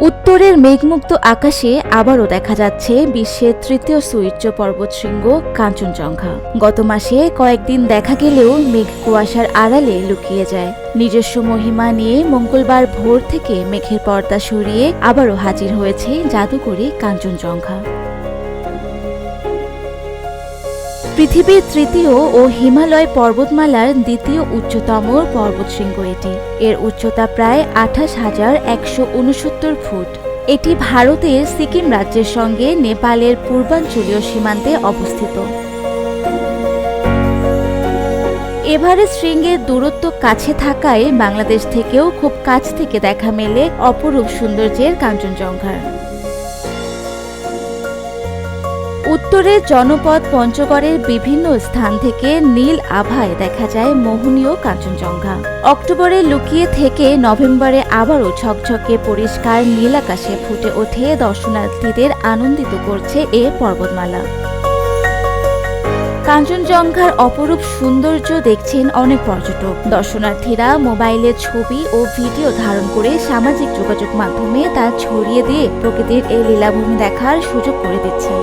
উত্তরের মেঘমুক্ত আকাশে আবারও দেখা যাচ্ছে বিশ্বের তৃতীয় সুউচ্চ পর্বতশৃঙ্গ কাঞ্চনজঙ্ঘা। গত মাসে কয়েকদিন দেখা গেলেও মেঘ কুয়াশার আড়ালে লুকিয়ে যায়। নিজস্ব মহিমা নিয়ে মঙ্গলবার ভোর থেকে মেঘের পর্দা সরিয়ে আবারও হাজির হয়েছে জাদুকরি কাঞ্চনজঙ্ঘা। পৃথিবীর তৃতীয় ও হিমালয় পর্বতমালার দ্বিতীয় উচ্চতম পর্বতশৃঙ্গ এটি। এর উচ্চতা প্রায় আঠাশ হাজার একশো উনসত্তর ফুট। এটি ভারতের সিকিম রাজ্যের সঙ্গে নেপালের পূর্বাঞ্চলীয় সীমান্তে অবস্থিত। এভারেস্ট শৃঙ্গের দূরত্ব কাছে থাকায় বাংলাদেশ থেকেও খুব কাছ থেকে দেখা মেলে অপরূপ সৌন্দর্যের কাঞ্চনজঙ্ঘার। উত্তরের জনপদ পঞ্চগড়ের বিভিন্ন স্থান থেকে নীল আভায় দেখা যায় মোহনীয় কাঞ্চনজঙ্ঘা। অক্টোবরে লুকিয়ে থেকে নভেম্বরে আবারও ঝকঝকে পরিষ্কার নীল আকাশে ফুটে ওঠে দর্শনার্থীদের আনন্দিত করছে এ পর্বতমালা। কাঞ্চনজঙ্ঘার অপরূপ সৌন্দর্য দেখছেন অনেক পর্যটক। দর্শনার্থীরা মোবাইলে ছবি ও ভিডিও ধারণ করে সামাজিক যোগাযোগ মাধ্যমে তা ছড়িয়ে দিয়ে প্রকৃতির এই লীলাভূমি দেখার সুযোগ করে দিচ্ছেন।